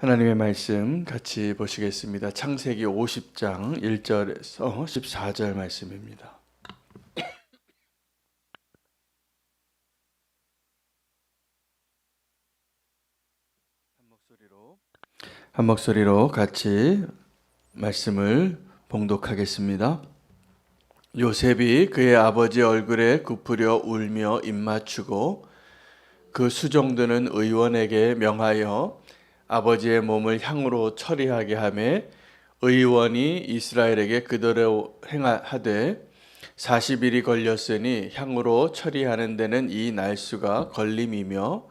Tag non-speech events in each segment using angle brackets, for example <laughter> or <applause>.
하나님의 말씀 같이 보시겠습니다. 창세기 50장 1절에서 14절 말씀입니다. 한 목소리로 한 목소리로 같이 말씀을 봉독하겠습니다. 요셉이 그의 아버지 얼굴에 굽으려 울며 입맞추고 그 수종드는 의원에게 명하여 아버지의 몸을 향으로 처리하게 하매 의원이 이스라엘에게 그대로 행하되 40일이 걸렸으니 향으로 처리하는 데는 이 날수가 걸림이며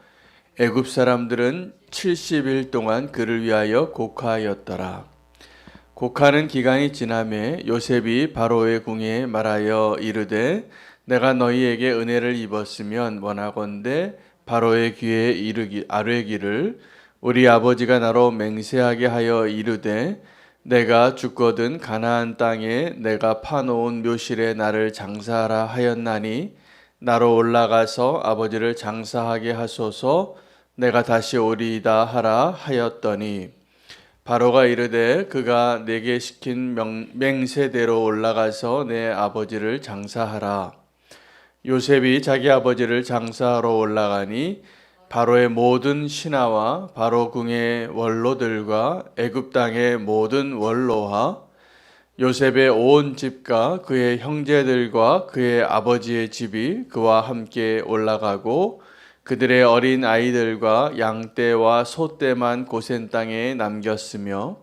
애굽 사람들은 70일 동안 그를 위하여 곡하였더라. 곡하는 기간이 지남에 요셉이 바로의 궁에 말하여 이르되 내가 너희에게 은혜를 입었으면 원하건대 바로의 귀에 이르기 아뢰기를 우리 아버지가 나로 맹세하게 하여 이르되 내가 죽거든 가나안 땅에 내가 파놓은 묘실에 나를 장사하라 하였나니 나로 올라가서 아버지를 장사하게 하소서. 내가 다시 오리이다 하라 하였더니. 바로가 이르되 그가 내게 시킨 명, 맹세대로 올라가서 내 아버지를 장사하라. 요셉이 자기 아버지를 장사하러 올라가니 바로의 모든 신하와 바로 궁의 원로들과 애굽 땅의 모든 원로와 요셉의 온 집과 그의 형제들과 그의 아버지의 집이 그와 함께 올라가고 그들의 어린 아이들과 양떼와 소떼만 고센 땅에 남겼으며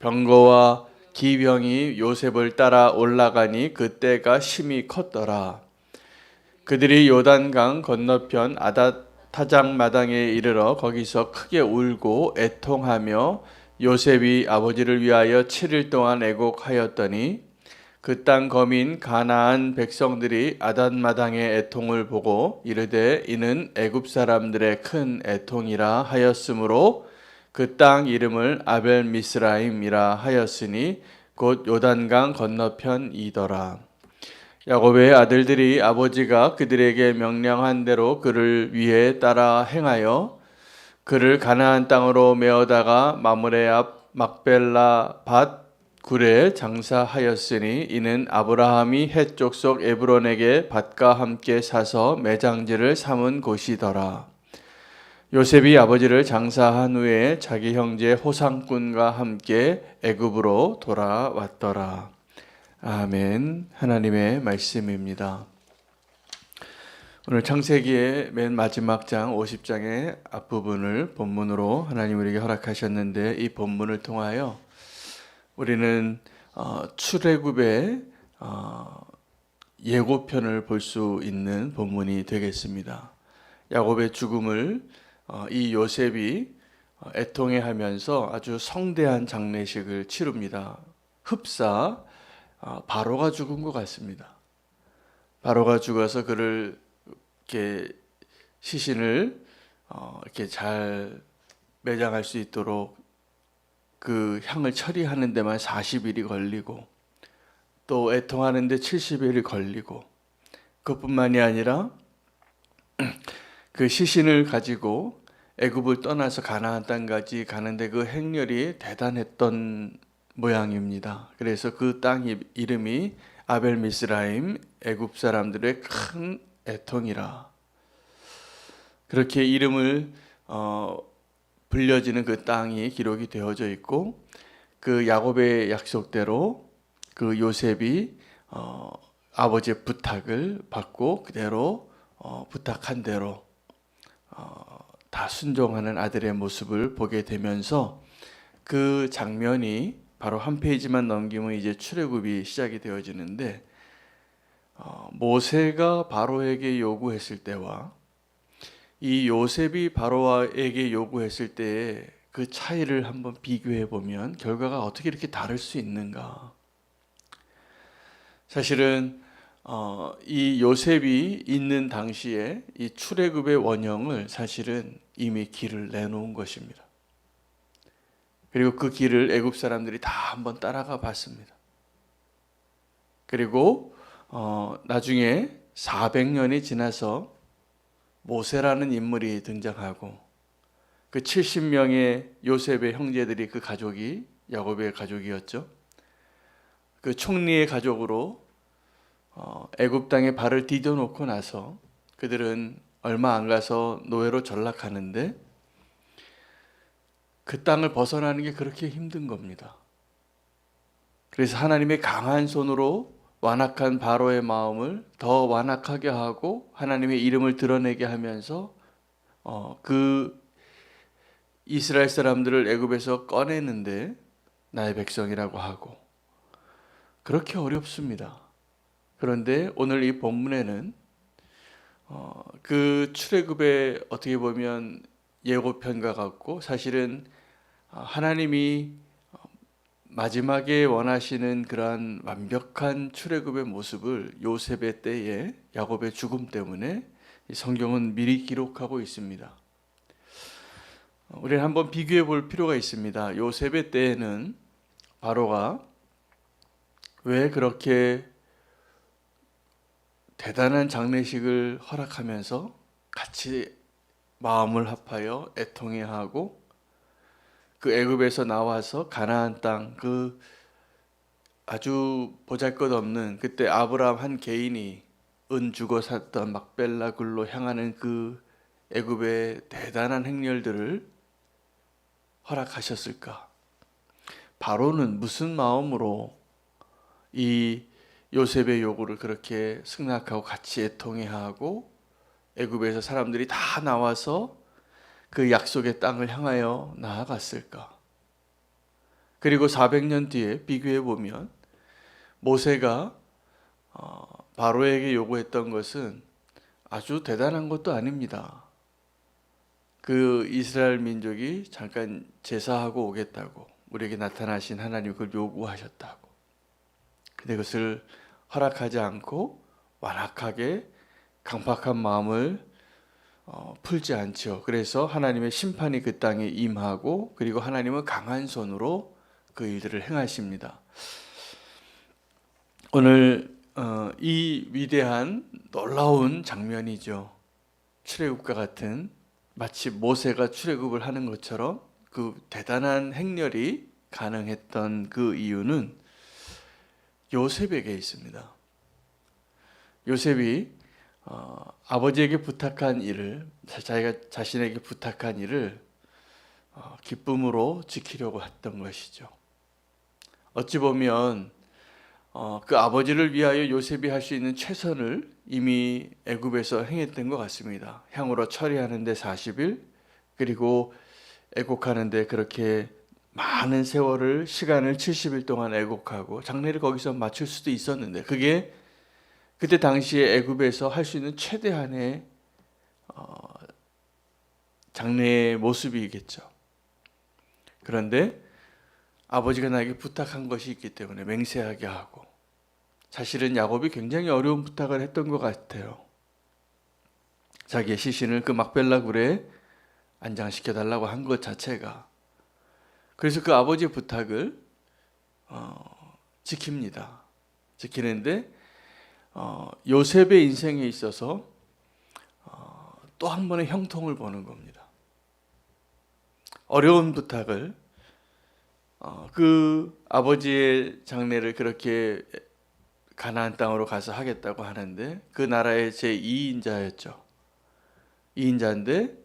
병거와 기병이 요셉을 따라 올라가니 그때가 심히 컸더라. 그들이 요단강 건너편 아닷 타작 마당에 이르러 거기서 크게 울고 애통하며 요셉이 아버지를 위하여 7일 동안 애곡하였더니 그 땅 거민 가나안 백성들이 아단 마당의 애통을 보고 이르되 이는 애굽 사람들의 큰 애통이라 하였으므로 그 땅 이름을 아벨 미스라임이라 하였으니 곧 요단강 건너편이더라. 야곱의 아들들이 아버지가 그들에게 명령한 대로 그를 위해 따라 행하여 그를 가나안 땅으로 메어다가 마므레 앞 막벨라 밭 굴에 장사하였으니 이는 아브라함이 헷 족속 에브론에게 밭과 함께 사서 매장지를 삼은 곳이더라. 요셉이 아버지를 장사한 후에 자기 형제 호상꾼과 함께 애굽으로 돌아왔더라. 아멘. 하나님의 말씀입니다. 오늘 창세기의 맨 마지막 장 50장의 앞부분을 본문으로 하나님 우리에게 허락하셨는데 이 본문을 통하여 우리는 어, 출애굽의 어, 예고편을 볼 수 있는 본문이 되겠습니다. 야곱의 죽음을 어, 이 요셉이 어, 애통해하면서 아주 성대한 장례식을 치릅니다. 흡사 어, 바로가 죽은 것 같습니다. 바로가 죽어서 그를 이렇게 시신을 어, 이렇게 잘 매장할 수 있도록 그 향을 처리하는 데만 40일이 걸리고 또 애통하는데 70일이 걸리고 그것뿐만이 아니라 <clears throat> 그 시신을 가지고 애굽을 떠나서 가나안 땅까지 가는데 그 행렬이 대단했던 모양입니다. 그래서 그땅 이름이 아벨 미스라임 애굽 사람들의 큰 애통이라 그렇게 이름을 어, 불려지는 그 땅이 기록이 되어져 있고 그 야곱의 약속대로 그 요셉이 어, 아버지의 부탁을 받고 그대로 어, 부탁한 대로 어, 다 순종하는 아들의 모습을 보게 되면서 그 장면이 바로 한 페이지만 넘기면 이제 출애굽이 시작이 되어지는데 어, 모세가 바로에게 요구했을 때와 이 요셉이 바로에게 요구했을 때의 그 차이를 한번 비교해 보면 결과가 어떻게 이렇게 다를 수 있는가? 사실은 어, 이 요셉이 있는 당시에 이 출애굽의 원형을 사실은 이미 길을 내놓은 것입니다. 그리고 그 길을 애굽 사람들이 다 한번 따라가 봤습니다. 그리고 어, 나중에 400년이 지나서 모세라는 인물이 등장하고 그 70명의 요셉의 형제들이 그 가족이 야곱의 가족이었죠. 그 총리의 가족으로 어, 애굽 땅에 발을 디뎌 놓고 나서 그들은 얼마 안 가서 노예로 전락하는데 그 땅을 벗어나는 게 그렇게 힘든 겁니다. 그래서 하나님의 강한 손으로 완악한 바로의 마음을 더 완악하게 하고 하나님의 이름을 드러내게 하면서 어, 그 이스라엘 사람들을 애굽에서 꺼내는데 나의 백성이라고 하고 그렇게 어렵습니다. 그런데 오늘 이 본문에는 어, 그 출애굽의 어떻게 보면 예고편과 같고 사실은 어, 하나님이 어, 마지막에 원하시는 그러한 완벽한 출애굽의 모습을 요셉의 때에 야곱의 죽음 때문에 이 성경은 미리 기록하고 있습니다. 어, 우리는 한번 비교해 볼 필요가 있습니다. 요셉의 때에는 바로가 왜 그렇게 대단한 장례식을 허락하면서 같이 마음을 합하여 애통해하고 그 애굽에서 나와서 가나안 땅 그 아주 보잘것없는 그때 아브라함 한 개인이 은 주고 샀던 막벨라 굴로 향하는 그 애굽의 대단한 행렬들을 허락하셨을까? 바로는 무슨 마음으로 이 요셉의 요구를 그렇게 승낙하고 같이 애통해하고 애굽에서 사람들이 다 나와서 그 약속의 땅을 향하여 나아갔을까? 그리고 400년 뒤에 비교해 보면 모세가 어, 바로에게 요구했던 것은 아주 대단한 것도 아닙니다. 그 이스라엘 민족이 잠깐 제사하고 오겠다고 우리에게 나타나신 하나님 그걸 요구하셨다고. 근데 그것을 허락하지 않고 완악하게 강팍한 마음을 어, 풀지 않죠. 그래서 하나님의 심판이 그 땅에 임하고 그리고 하나님은 강한 손으로 그 일들을 행하십니다. 오늘 어, 이 위대한 놀라운 장면이죠. 출애굽과 같은 마치 모세가 출애굽을 하는 것처럼 그 대단한 행렬이 가능했던 그 이유는 요셉에게 있습니다. 요셉이 어, 아버지에게 부탁한 일을 자기가 자신에게 부탁한 일을 어, 기쁨으로 지키려고 했던 것이죠. 어찌 보면 어, 그 아버지를 위하여 요셉이 할 수 있는 최선을 이미 애굽에서 행했던 것 같습니다. 향으로 처리하는데 40일 그리고 애곡하는데 그렇게 많은 세월을 시간을 70일 동안 애곡하고 장례를 거기서 마칠 수도 있었는데 그게 그때 당시에 애굽에서 할 수 있는 최대한의 어, 장례의 모습이겠죠. 그런데 아버지가 나에게 부탁한 것이 있기 때문에 맹세하게 하고 사실은 야곱이 굉장히 어려운 부탁을 했던 것 같아요. 자기의 시신을 그 막벨라 굴에 안장시켜 달라고 한 것 자체가 그래서 그 아버지의 부탁을 어, 지킵니다. 지키는데 어, 요셉의 인생에 있어서 어, 또한 번의 형통을 보는 겁니다. 어려운 부탁을 어, 그 아버지의 장례를 그렇게 가나안 땅으로 가서 하겠다고 하는데 그 나라의 제 2인자였죠. 2인자인데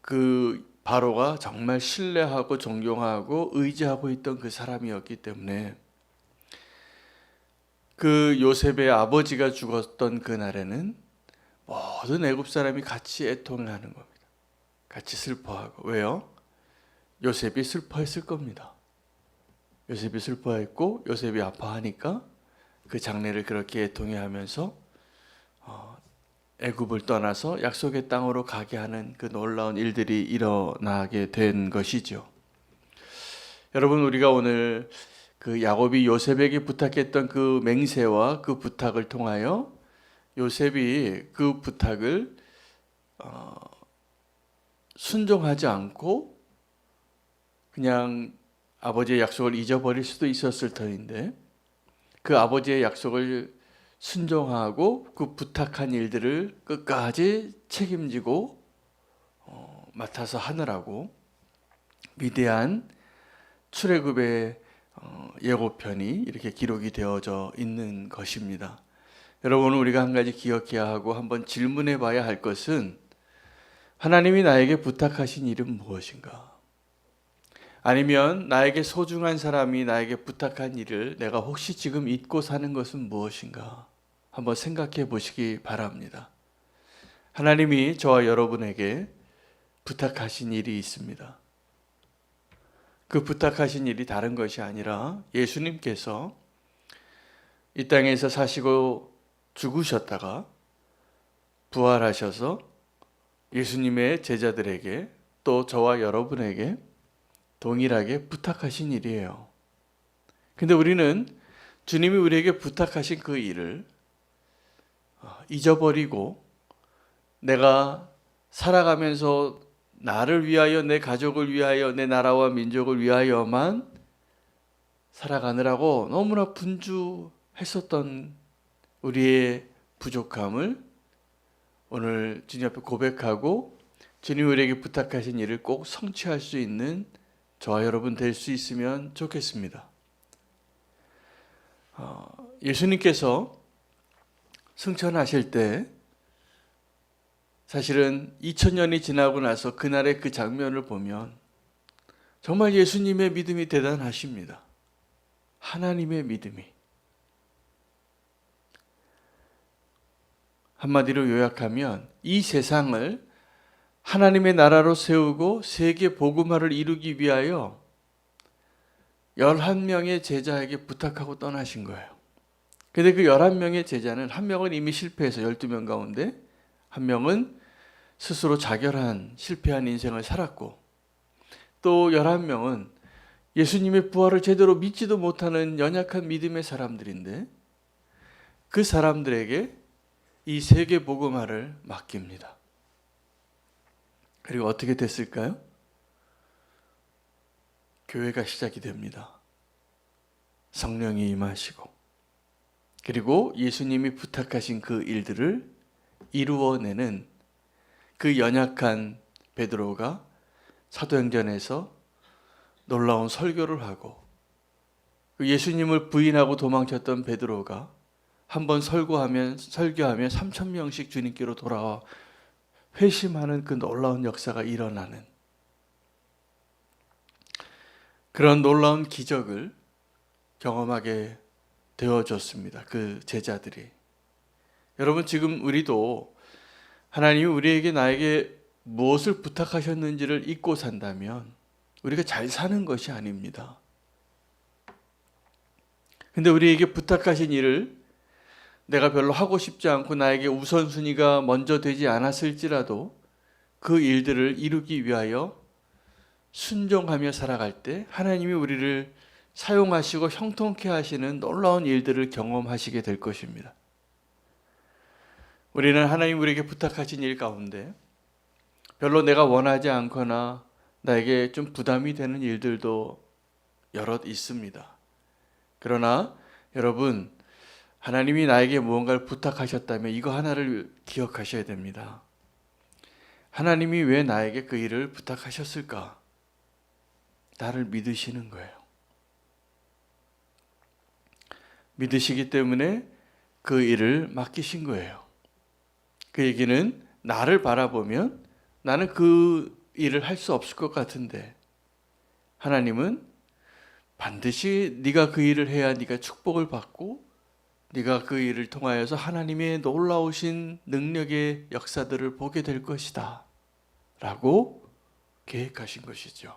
그 바로가 정말 신뢰하고 존경하고 의지하고 있던 그 사람이었기 때문에 그 요셉의 아버지가 죽었던 그 날에는 모든 애굽 사람이 같이 애통하는 겁니다. 같이 슬퍼하고 왜요? 요셉이 슬퍼했을 겁니다. 요셉이 슬퍼했고 요셉이 아파하니까 그 장례를 그렇게 애통해 하면서 어, 애굽을 떠나서 약속의 땅으로 가게 하는 그 놀라운 일들이 일어나게 된 것이죠. 여러분 우리가 오늘 그 야곱이 요셉에게 부탁했던 그 맹세와 그 부탁을 통하여 요셉이 그 부탁을 어, 순종하지 않고 그냥 아버지의 약속을 잊어버릴 수도 있었을 터인데 그 아버지의 약속을 순종하고 그 부탁한 일들을 끝까지 책임지고 어, 맡아서 하느라고 위대한 출애굽의 어, 예고편이 이렇게 기록이 되어져 있는 것입니다. 여러분 우리가 한 가지 기억해야 하고 한번 질문해 봐야 할 것은 하나님이 나에게 부탁하신 일은 무엇인가? 아니면 나에게 소중한 사람이 나에게 부탁한 일을 내가 혹시 지금 잊고 사는 것은 무엇인가? 한번 생각해 보시기 바랍니다. 하나님이 저와 여러분에게 부탁하신 일이 있습니다. 그 부탁하신 일이 다른 것이 아니라 예수님께서 이 땅에서 사시고 죽으셨다가 부활하셔서 예수님의 제자들에게 또 저와 여러분에게 동일하게 부탁하신 일이에요. 근데 우리는 주님이 우리에게 부탁하신 그 일을 어, 잊어버리고 내가 살아가면서 나를 위하여 내 가족을 위하여 내 나라와 민족을 위하여만 살아가느라고 너무나 분주했었던 우리의 부족함을 오늘 주님 앞에 고백하고 주님 우리에게 부탁하신 일을 꼭 성취할 수 있는 저와 여러분 될 수 있으면 좋겠습니다. 어, 예수님께서 승천하실 때 사실은 2000년이 지나고 나서 그날의 그 장면을 보면 정말 예수님의 믿음이 대단하십니다. 하나님의 믿음이. 한마디로 요약하면 이 세상을 하나님의 나라로 세우고 세계 복음화를 이루기 위하여 11명의 제자에게 부탁하고 떠나신 거예요. 근데 그 11명의 제자는 한 명은 이미 실패해서 12명 가운데 한 명은 스스로 자결한 실패한 인생을 살았고 또 11명은 예수님의 부활을 제대로 믿지도 못하는 연약한 믿음의 사람들인데 그 사람들에게 이 세계 복음화를 맡깁니다. 그리고 어떻게 됐을까요? 교회가 시작이 됩니다. 성령이 임하시고 그리고 예수님이 부탁하신 그 일들을 이루어내는 그 연약한 베드로가 사도행전에서 놀라운 설교를 하고 그 예수님을 부인하고 도망쳤던 베드로가 한 번 설교하면 설교하면 3천 명씩 주님께로 돌아와 회심하는 그 놀라운 역사가 일어나는 그런 놀라운 기적을 경험하게 되어졌습니다. 그 제자들이. 여러분 지금 우리도 하나님이 우리에게 나에게 무엇을 부탁하셨는지를 잊고 산다면 우리가 잘 사는 것이 아닙니다. 근데 우리에게 부탁하신 일을 내가 별로 하고 싶지 않고 나에게 우선순위가 먼저 되지 않았을지라도 그 일들을 이루기 위하여 순종하며 살아갈 때 하나님이 우리를 사용하시고 형통케 하시는 놀라운 일들을 경험하시게 될 것입니다. 우리는 하나님 우리에게 부탁하신 일 가운데 별로 내가 원하지 않거나 나에게 좀 부담이 되는 일들도 여럿 있습니다. 그러나 여러분 하나님이 나에게 무언가를 부탁하셨다면 이거 하나를 기억하셔야 됩니다. 하나님이 왜 나에게 그 일을 부탁하셨을까? 나를 믿으시는 거예요. 믿으시기 때문에 그 일을 맡기신 거예요. 그 얘기는 나를 바라보면 나는 그 일을 할 수 없을 것 같은데 하나님은 반드시 네가 그 일을 해야 네가 축복을 받고 네가 그 일을 통하여서 하나님의 놀라우신 능력의 역사들을 보게 될 것이다. 라고 계획하신 것이죠.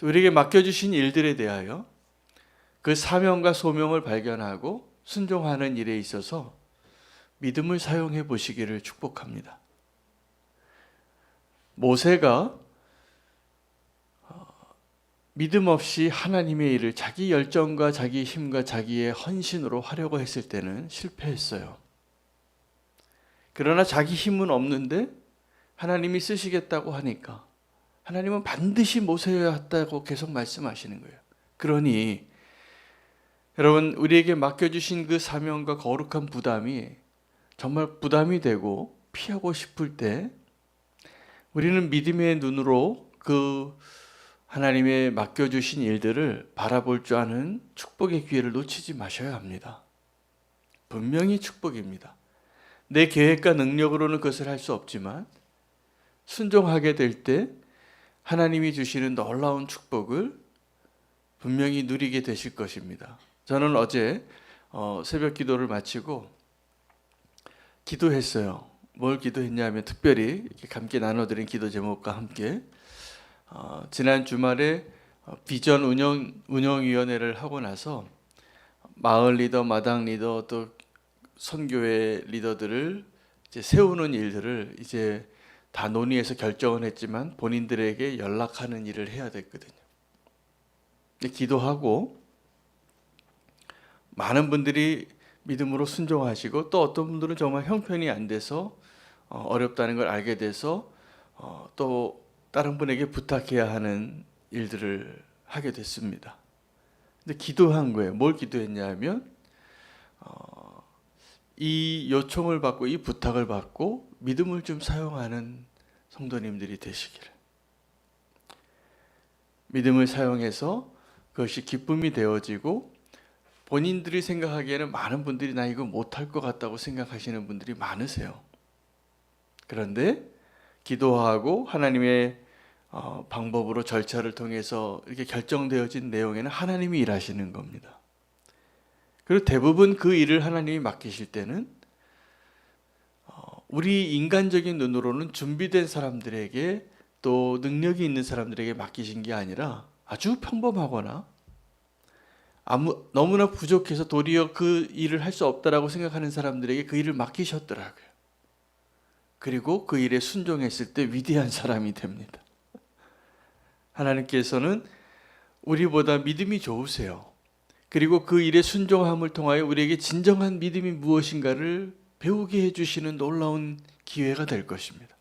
우리에게 맡겨주신 일들에 대하여 그 사명과 소명을 발견하고 순종하는 일에 있어서 믿음을 사용해 보시기를 축복합니다. 모세가 믿음 없이 하나님의 일을 자기 열정과 자기 힘과 자기의 헌신으로 하려고 했을 때는 실패했어요. 그러나 자기 힘은 없는데 하나님이 쓰시겠다고 하니까 하나님은 반드시 모세여야 했다고 계속 말씀하시는 거예요. 그러니 여러분 우리에게 맡겨주신 그 사명과 거룩한 부담이 정말 부담이 되고 피하고 싶을 때 우리는 믿음의 눈으로 그 하나님의 맡겨주신 일들을 바라볼 줄 아는 축복의 기회를 놓치지 마셔야 합니다. 분명히 축복입니다. 내 계획과 능력으로는 그것을 할 수 없지만 순종하게 될 때 하나님이 주시는 놀라운 축복을 분명히 누리게 되실 것입니다. 저는 어제 어, 새벽 기도를 마치고 기도했어요. 뭘 기도했냐면 특별히 함께 나눠드린 기도 제목과 함께 어, 지난 주말에 어, 비전 운영 운영위원회를 하고 나서 마을 리더, 마당 리더 또 선교회 리더들을 이제 세우는 일들을 이제 다 논의해서 결정은 했지만 본인들에게 연락하는 일을 해야 됐거든요. 기도하고 많은 분들이 믿음으로 순종하시고 또 어떤 분들은 정말 형편이 안 돼서 어, 어렵다는 걸 알게 돼서 어, 또 다른 분에게 부탁해야 하는 일들을 하게 됐습니다. 근데 기도한 거예요. 뭘 기도했냐면 어, 이 요청을 받고 이 부탁을 받고 믿음을 좀 사용하는 성도님들이 되시기를. 믿음을 사용해서 그것이 기쁨이 되어지고 본인들이 생각하기에는 많은 분들이 나 이거 못할 것 같다고 생각하시는 분들이 많으세요. 그런데 기도하고 하나님의 어, 방법으로 절차를 통해서 이렇게 결정되어진 내용에는 하나님이 일하시는 겁니다. 그리고 대부분 그 일을 하나님이 맡기실 때는 어, 우리 인간적인 눈으로는 준비된 사람들에게 또 능력이 있는 사람들에게 맡기신 게 아니라 아주 평범하거나 아무 너무나 부족해서 도리어 그 일을 할 수 없다라고 생각하는 사람들에게 그 일을 맡기셨더라고요. 그리고 그 일에 순종했을 때 위대한 사람이 됩니다. 하나님께서는 우리보다 믿음이 좋으세요. 그리고 그 일에 순종함을 통하여 우리에게 진정한 믿음이 무엇인가를 배우게 해주시는 놀라운 기회가 될 것입니다.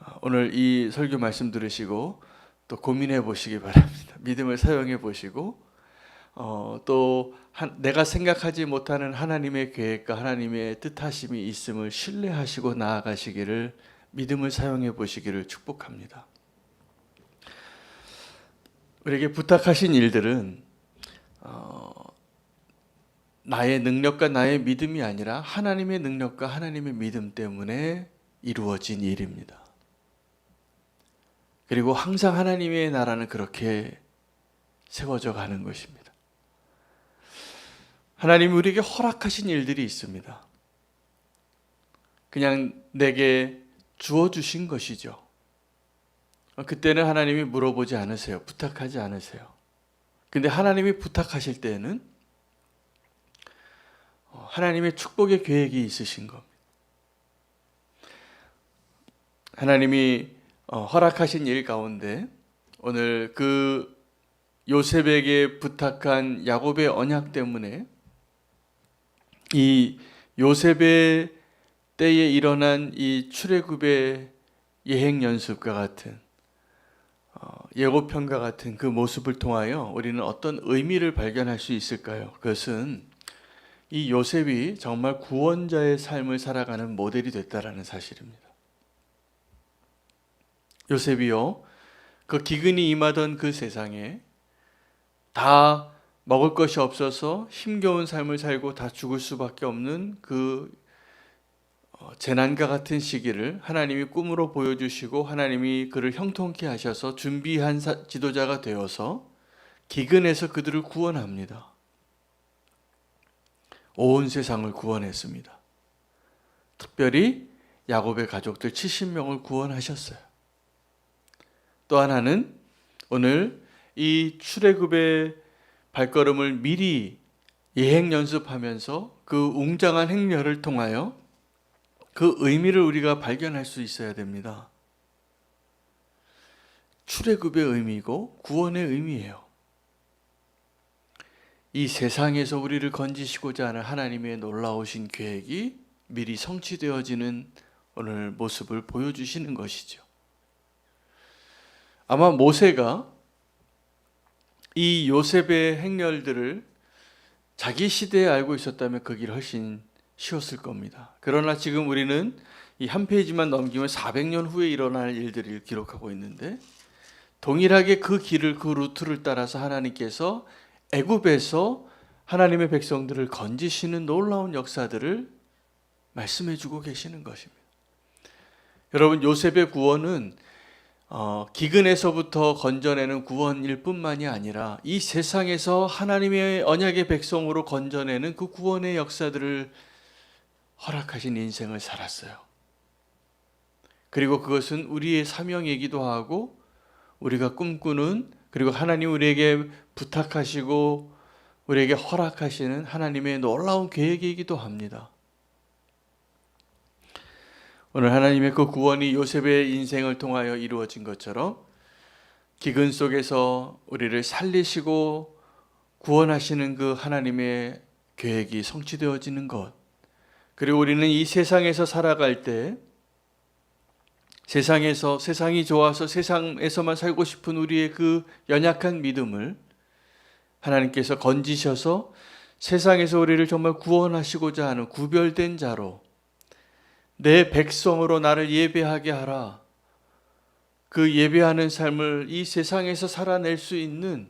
아, 오늘 이 설교 말씀 들으시고 또 고민해 보시기 바랍니다. 믿음을 사용해 보시고 어, 또 한, 내가 생각하지 못하는 하나님의 계획과 하나님의 뜻하심이 있음을 신뢰하시고 나아가시기를 믿음을 사용해 보시기를 축복합니다. 우리에게 부탁하신 일들은 어, 나의 능력과 나의 믿음이 아니라 하나님의 능력과 하나님의 믿음 때문에 이루어진 일입니다. 그리고 항상 하나님의 나라는 그렇게 세워져 가는 것입니다. 하나님이 우리에게 허락하신 일들이 있습니다. 그냥 내게 주어 주신 것이죠. 그때는 하나님이 물어보지 않으세요. 부탁하지 않으세요. 근데 하나님이 부탁하실 때는 하나님의 축복의 계획이 있으신 겁니다. 하나님이 어, 허락하신 일 가운데 오늘 그 요셉에게 부탁한 야곱의 언약 때문에 이 요셉의 때에 일어난 이 출애굽의 예행 연습과 같은 어, 예고편과 같은 그 모습을 통하여 우리는 어떤 의미를 발견할 수 있을까요? 그것은 이 요셉이 정말 구원자의 삶을 살아가는 모델이 됐다라는 사실입니다. 요셉이요, 그 기근이 임하던 그 세상에 다 먹을 것이 없어서 힘겨운 삶을 살고 다 죽을 수밖에 없는 그 어, 재난과 같은 시기를 하나님이 꿈으로 보여주시고 하나님이 그를 형통케 하셔서 준비한 지도자가 되어서 기근에서 그들을 구원합니다. 온 세상을 구원했습니다. 특별히 야곱의 가족들 70명을 구원하셨어요. 또 하나는 오늘 이 출애굽의 발걸음을 미리 예행 연습하면서 그 웅장한 행렬을 통하여 그 의미를 우리가 발견할 수 있어야 됩니다. 출애굽의 의미고 구원의 의미예요. 이 세상에서 우리를 건지시고자 하는 하나님의 놀라우신 계획이 미리 성취되어지는 오늘 모습을 보여주시는 것이죠. 아마 모세가 이 요셉의 행렬들을 자기 시대에 알고 있었다면 그 길 훨씬 쉬웠을 겁니다. 그러나 지금 우리는 이 한 페이지만 넘기면 400년 후에 일어날 일들을 기록하고 있는데 동일하게 그 길을 그 루트를 따라서 하나님께서 애굽에서 하나님의 백성들을 건지시는 놀라운 역사들을 말씀해 주고 계시는 것입니다. 여러분 요셉의 구원은 어, 기근에서부터 건져내는 구원일 뿐만이 아니라 이 세상에서 하나님의 언약의 백성으로 건져내는 그 구원의 역사들을 허락하신 인생을 살았어요. 그리고 그것은 우리의 사명이기도 하고 우리가 꿈꾸는 그리고 하나님 우리에게 부탁하시고 우리에게 허락하시는 하나님의 놀라운 계획이기도 합니다. 오늘 하나님의 그 구원이 요셉의 인생을 통하여 이루어진 것처럼 기근 속에서 우리를 살리시고 구원하시는 그 하나님의 계획이 성취되어지는 것. 그리고 우리는 이 세상에서 살아갈 때 세상에서 세상이 좋아서 세상에서만 살고 싶은 우리의 그 연약한 믿음을 하나님께서 건지셔서 세상에서 우리를 정말 구원하시고자 하는 구별된 자로 내 백성으로 나를 예배하게 하라. 그 예배하는 삶을 이 세상에서 살아낼 수 있는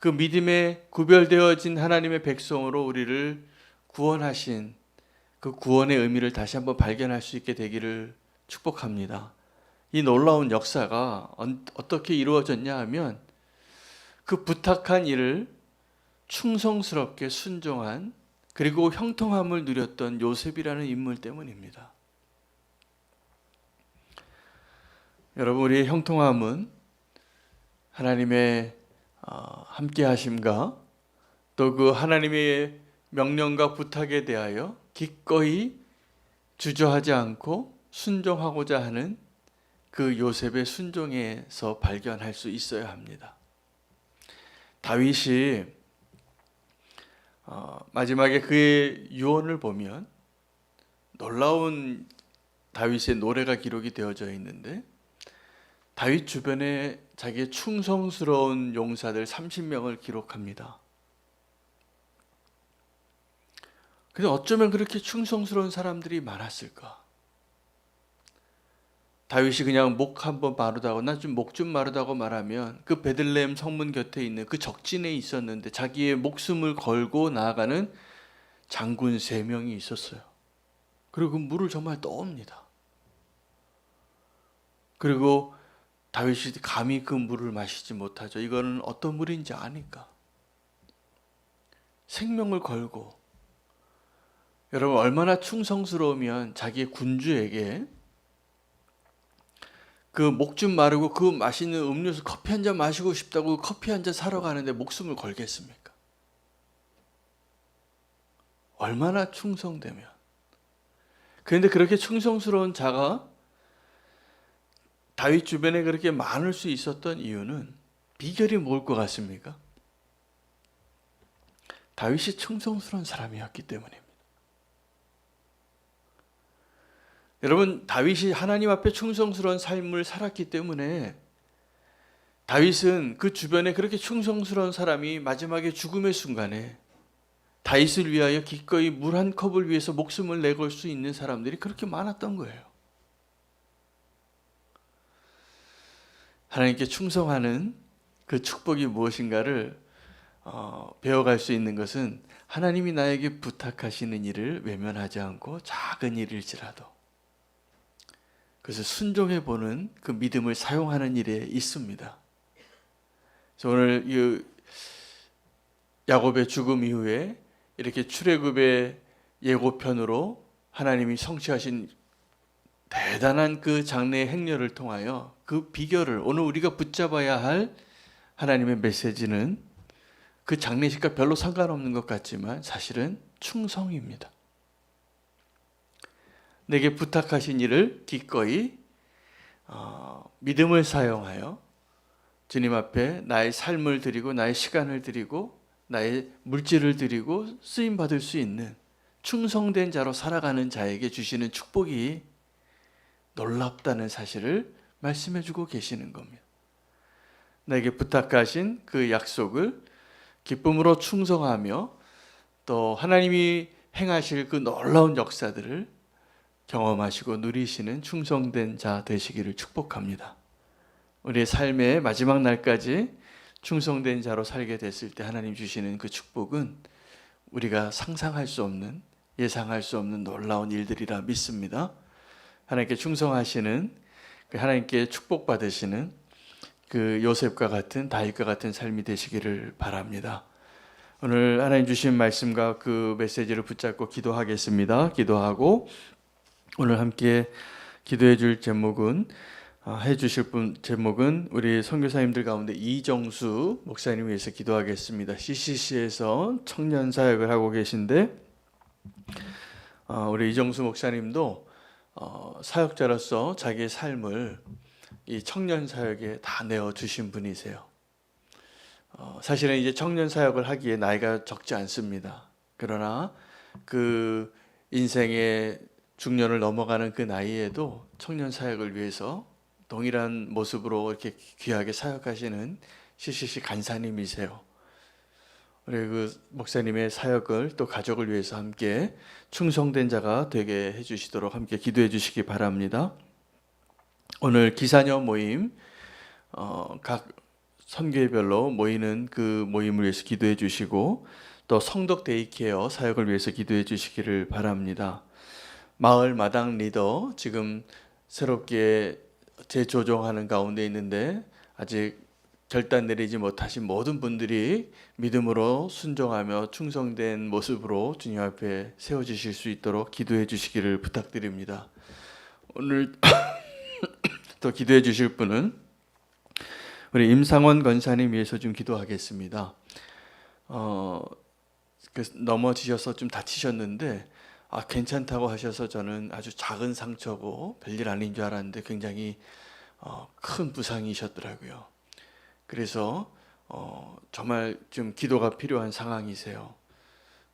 그 믿음에 구별되어진 하나님의 백성으로 우리를 구원하신 그 구원의 의미를 다시 한번 발견할 수 있게 되기를 축복합니다. 이 놀라운 역사가 어떻게 이루어졌냐 하면 그 부탁한 일을 충성스럽게 순종한 그리고 형통함을 누렸던 요셉이라는 인물 때문입니다. 여러분 우리의 형통함은 하나님의 어, 함께 하심과 또 그 하나님의 명령과 부탁에 대하여 기꺼이 주저하지 않고 순종하고자 하는 그 요셉의 순종에서 발견할 수 있어야 합니다. 다윗이 어, 마지막에 그의 유언을 보면 놀라운 다윗의 노래가 기록이 되어져 있는데 다윗 주변에 자기의 충성스러운 용사들 30명을 기록합니다. 근데 어쩌면 그렇게 충성스러운 사람들이 많았을까? 다윗이 그냥 목 한번 마르다고 나 좀 목 좀 마르다고 말하면 그 베들레헴 성문 곁에 있는 그 적진에 있었는데 자기의 목숨을 걸고 나아가는 장군 세 명이 있었어요. 그리고 그 물을 정말 떠옵니다. 그리고 다윗이 감히 그 물을 마시지 못하죠. 이거는 어떤 물인지 아니까. 생명을 걸고 여러분 얼마나 충성스러우면 자기의 군주에게 그 목 좀 마르고 그 맛있는 음료수 커피 한 잔 마시고 싶다고 커피 한 잔 사러 가는데 목숨을 걸겠습니까? 얼마나 충성되면. 그런데 그렇게 충성스러운 자가 다윗 주변에 그렇게 많을 수 있었던 이유는 비결이 뭘 것 같습니까? 다윗이 충성스러운 사람이었기 때문입니다. 여러분, 다윗이 하나님 앞에 충성스러운 삶을 살았기 때문에 다윗은 그 주변에 그렇게 충성스러운 사람이 마지막에 죽음의 순간에 다윗을 위하여 기꺼이 물 한 컵을 위해서 목숨을 내걸 수 있는 사람들이 그렇게 많았던 거예요. 하나님께 충성하는 그 축복이 무엇인가를 어, 배워갈 수 있는 것은 하나님이 나에게 부탁하시는 일을 외면하지 않고 작은 일일지라도 그래서 순종해 보는 그 믿음을 사용하는 일에 있습니다. 그래서 오늘 이 야곱의 죽음 이후에 이렇게 출애굽의 예고편으로 하나님이 성취하신 대단한 그 장래의 행렬을 통하여 그 비결을 오늘 우리가 붙잡아야 할 하나님의 메시지는 그 장례식과 별로 상관없는 것 같지만 사실은 충성입니다. 내게 부탁하신 일을 기꺼이 어, 믿음을 사용하여 주님 앞에 나의 삶을 드리고 나의 시간을 드리고 나의 물질을 드리고 쓰임 받을 수 있는 충성된 자로 살아가는 자에게 주시는 축복이 놀랍다는 사실을 말씀해 주고 계시는 겁니다. 내게 부탁하신 그 약속을 기쁨으로 충성하며 또 하나님이 행하실 그 놀라운 역사들을 경험하시고 누리시는 충성된 자 되시기를 축복합니다. 우리의 삶의 마지막 날까지 충성된 자로 살게 됐을 때 하나님 주시는 그 축복은 우리가 상상할 수 없는 예상할 수 없는 놀라운 일들이라 믿습니다. 하나님께 충성하시는 그 하나님께 축복받으시는 그 요셉과 같은 다윗과 같은 삶이 되시기를 바랍니다. 오늘 하나님 주신 말씀과 그 메시지를 붙잡고 기도하겠습니다. 기도하고 오늘 함께 기도해 줄 제목은 아, 해 주실 분 제목은 우리 선교사님들 가운데 이정수 목사님 위해서 기도하겠습니다. CCC에서 청년 사역을 하고 계신데 어, 우리 이정수 목사님도 어, 사역자로서 자기의 삶을 이 청년 사역에 다 내어 주신 분이세요. 어, 사실은 이제 청년 사역을 하기에 나이가 적지 않습니다. 그러나 그 인생의 중년을 넘어가는 그 나이에도 청년 사역을 위해서 동일한 모습으로 이렇게 귀하게 사역하시는 CCC 간사님이세요. 우리 그 목사님의 사역을 또 가족을 위해서 함께 충성된 자가 되게 해주시도록 함께 기도해 주시기 바랍니다. 오늘 기사녀 모임 어, 각 선교회별로 모이는 그 모임을 위해서 기도해 주시고 또 성덕 데이케어 사역을 위해서 기도해 주시기를 바랍니다. 마을 마당 리더 지금 새롭게 재조정하는 가운데 있는데 아직 결단 내리지 못하신 모든 분들이 믿음으로 순종하며 충성된 모습으로 주님 앞에 세워지실 수 있도록 기도해 주시기를 부탁드립니다. 오늘 <coughs> 또 기도해 주실 분은 우리 임상원 권사님 위해서 좀 기도하겠습니다. 어, 그 넘어지셔서 좀 다치셨는데 아 괜찮다고 하셔서 저는 아주 작은 상처고 별일 아닌 줄 알았는데 굉장히 어, 큰 부상이셨더라고요. 그래서 어, 정말 좀 기도가 필요한 상황이세요.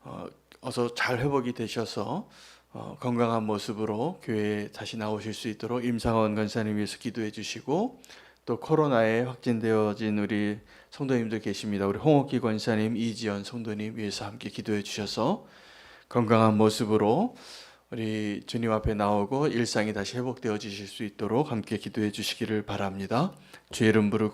어, 어서 잘 회복이 되셔서 어, 건강한 모습으로 교회에 다시 나오실 수 있도록 임상원 권사님 위해서 기도해 주시고 또 코로나에 확진되어진 우리 성도님들 계십니다. 우리 홍옥기 권사님, 이지연 성도님 위해서 함께 기도해 주셔서 건강한 모습으로 우리 주님 앞에 나오고 일상이 다시 회복되어 지실 수 있도록 함께 기도해 주시기를 바랍니다. 주의 이름 부르